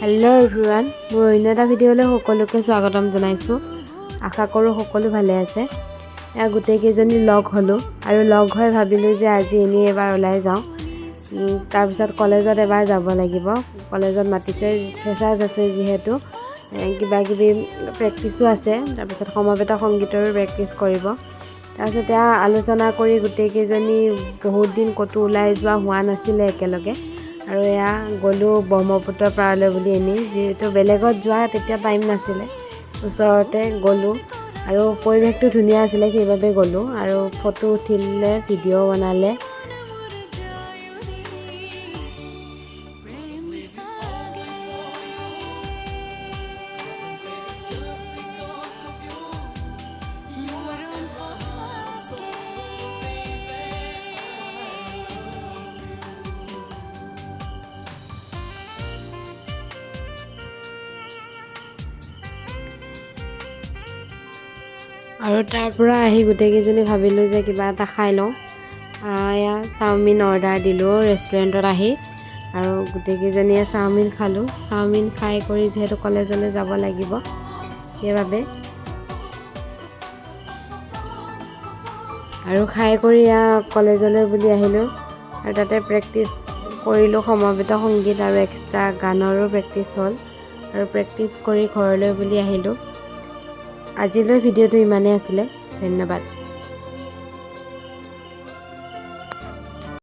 Hello everyone মোৰ অন্য এটা ভিডিঅ'লৈ সকলোকে স্বাগতম জনাইছোঁ। আশা কৰোঁ সকলো ভালে আছে। গোটেইকেইজনী লগ হ'লোঁ আৰু লগ হৈ ভাবিলোঁ যে আজি এনেই এবাৰ ওলাই যাওঁ। তাৰপিছত কলেজত এবাৰ যাব লাগিব। কলেজত মাতিছে ফ্ৰেচাৰ্ছ আছে যিহেতু। কিবা কিবি প্ৰেক্টিছো আছে। তাৰপিছত সমবেত সংগীতৰো প্ৰেক্টিচ কৰিব। তাৰপিছত এয়া আলোচনা কৰি গোটেইকেইজনী বহুত দিন ক'তো ওলাই যোৱা হোৱা নাছিলে একেলগে। আৰু এয়া গ'লোঁ ব্ৰহ্মপুত্ৰ পাৰলৈ বুলি এনেই। যিহেতু বেলেগত যোৱা তেতিয়া টাইম নাছিলে। ওচৰতে গ'লোঁ আৰু পৰিৱেশটো ধুনীয়া আছিলে সেইবাবে গ'লোঁ। আৰু ফটো উঠিলে ভিডিঅ' বনালে। আৰু তাৰ পৰা আহি গোটেইকেইজনী ভাবিলোঁ যে কিবা এটা খাই লওঁ। এয়া চাওমিন অৰ্ডাৰ দিলোঁ ৰেষ্টুৰেণ্টত আহি। আৰু গোটেইকেইজনীয়ে চাওমিন খালোঁ। চাওমিন খাই কৰি যিহেতু কলেজলৈ যাব লাগিব সেইবাবে। আৰু খাই কৰি এয়া কলেজলৈ বুলি আহিলোঁ। আৰু তাতে প্ৰেক্টিচ কৰিলোঁ সমবেত সংগীত আৰু এক্সট্ৰা গানৰো প্ৰেক্টিচ হ'ল। আৰু প্ৰেক্টিচ কৰি ঘৰলৈ বুলি আহিলোঁ। আজিলৈ ভিডিঅ'টো ইমানেই আছিলে ধন্যবাদ।